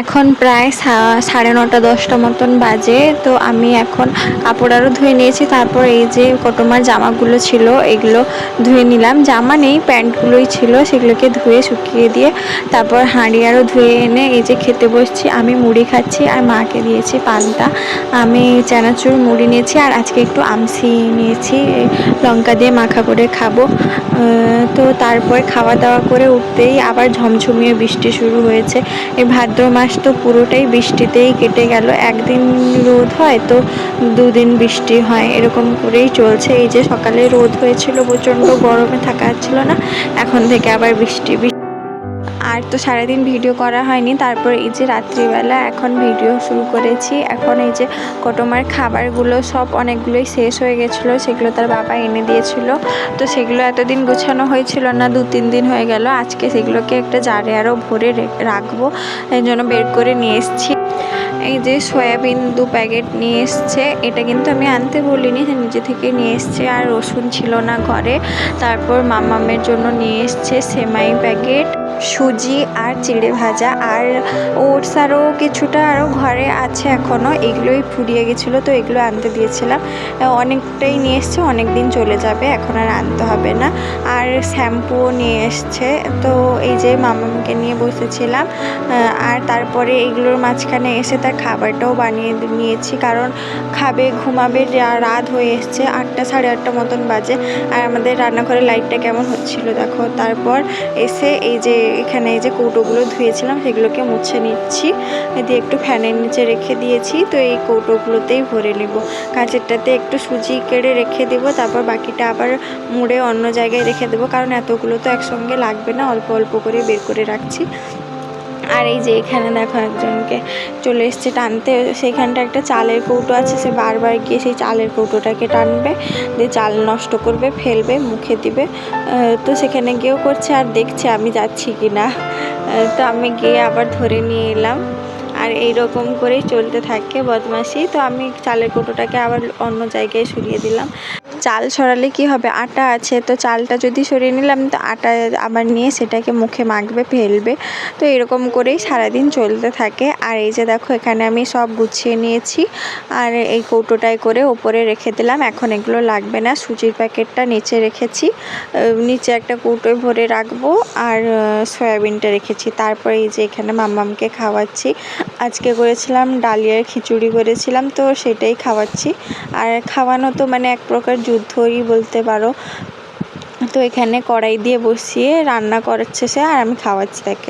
এখন প্রায় সাড়ে নটা, দশটা মতন বাজে, তো আমি এখন কাপড় আরও ধুয়ে নিয়েছি। তারপর এই যে কটোমার জামাগুলো ছিল, এগুলো ধুয়ে নিলাম। জামা নেই, প্যান্টগুলোই ছিল, সেগুলোকে ধুয়ে শুকিয়ে দিয়ে তারপর হাঁড়ি আরও ধুয়ে এনে এই যে খেতে বসছি। আমি মুড়ি খাচ্ছি আর মাকে দিয়েছি পান্তা। আমি চানাচুর মুড়ি নিয়েছি আর আজকে একটু আমসি নিয়েছি লঙ্কা দিয়ে মাখা করে খাব। তো তারপর খাওয়া দাওয়া করে উঠতেই আবার ঝমঝমিয়ে বৃষ্টি শুরু হয়েছে। এই ভাদ্র মাস তো পুরোটাই বৃষ্টিতেই কেটে গেল। একদিন রোদ হয় তো দুদিন বৃষ্টি হয়। এরকম করেই চলছে। এই যে সকালে রোদ হয়েছিল, প্রচণ্ড গরমে থাকা যাচ্ছিল না। এখন থেকে আবার বৃষ্টি। আর তো সারাদিন ভিডিও করা হয়নি। তারপর এই যে রাত্রিবেলা এখন ভিডিও শুরু করেছি। এখন এই যে কটোমার খাবারগুলো সব অনেকগুলোই শেষ হয়ে গেছিল, সেগুলো তার বাবা এনে দিয়েছিল। তো সেগুলো এতদিন গুছানো হয়েছিল না, দু তিন দিন হয়ে গেল। আজকে সেগুলোকে একটা জারে আরও ভরে রাখব এই জন্য বের করে নিয়ে এসেছি। এই যে সয়াবিন দু প্যাকেট নিয়ে এসছে। এটা কিন্তু আমি আনতে বলিনি নিজে থেকে নিয়ে এসছে। আর রসুন ছিল না ঘরে। তারপর মামামের জন্য নিয়ে এসছে সেমাই প্যাকেট। সুজি আর চিড়ে ভাজা আর ওটস আরও কিছুটা আরও ঘরে আছে এখনও এগুলোই ফুরিয়ে গেছিল, তো এগুলো আনতে দিয়েছিলাম। অনেকটাই নিয়ে এসছে অনেক দিন চলে যাবে, এখন আর আনতে হবে না। আর শ্যাম্পুও নিয়ে এসছে, তো এই যে মামামকে নিয়ে বসেছিলাম আর তারপরে এগুলোর মাঝখানে এসে তার খাবারটাও বানিয়ে নিয়েছি, কারণ খাবে, ঘুমাবে রাত হয়ে এসছে, আটটা সাড়ে আটটা মতন বাজে। আর আমাদের রান্নাঘরের লাইটটা কেমন হচ্ছিল দেখো। তারপর এসে এই যে এখানে এই যে কৌটোগুলো ধুয়েছিলাম, সেগুলোকে মুছে নিচ্ছি। দিয়ে একটু ফ্যানের নিচে রেখে দিয়েছি, তো এই কৌটোগুলোতেই ভরে নেব। কাঁচেরটাতে একটু সুজি কেড়ে রেখে দেব, তারপর বাকিটা আবার মুড়ে অন্য জায়গায় রেখে দেবো, কারণ এতগুলো তো একসঙ্গে লাগবে না, অল্প অল্প করে বের করে রাখছি। আর এই যে এখানে দেখো একজনকে চলে এসছে টানতে। সেইখানটা একটা চালের কৌটো আছে, সে বারবার গিয়ে সেই চালের কৌটোটাকে টানবে, দিয়ে চাল নষ্ট করবে, ফেলবে, মুখে দিবে। তো সেখানে গিয়েও করছে আর দেখছে আমি যাচ্ছি কি না তো আমি গিয়ে আবার ধরে নিয়ে এলাম। আর এই রকম করেই চলতে থাকে বদমাশি। তো আমি চালের কৌটোটাকে আবার অন্য জায়গায় সরিয়ে দিলাম। চাল সরালে কি হবে? আটা আছে, তো চালটা যদি সরিয়ে নিলাম, তো আটা আবার নিয়ে সেটাকে মুখে মাখবে, ফেলবে। তো এরকম করেই সারাদিন চলতে থাকে। আর এই যে দেখো, এখানে আমি সব গুছিয়ে নিয়েছি। আর এই কৌটোটায় করে ওপরে রেখে দিলাম। এখন এগুলো লাগবে না। সুজির প্যাকেটটা নিচে রেখেছি। নিচে একটা কৌটোয় ভরে রাখব। আর সয়াবিনটা রেখেছি। তারপরে এই যে এখানে মামামকে খাওয়াচ্ছি। আজকে করেছিলাম ডালিয়ার খিচুড়ি করেছিলাম, তো সেটাই খাওয়াচ্ছি। আর খাওয়ানো তো মানে এক প্রকার যুদ্ধই বলতে পারো। তো এখানে কড়াই দিয়ে বসিয়ে রান্না করাচ্ছে সে আর আমি খাওয়াচ্ছি তাকে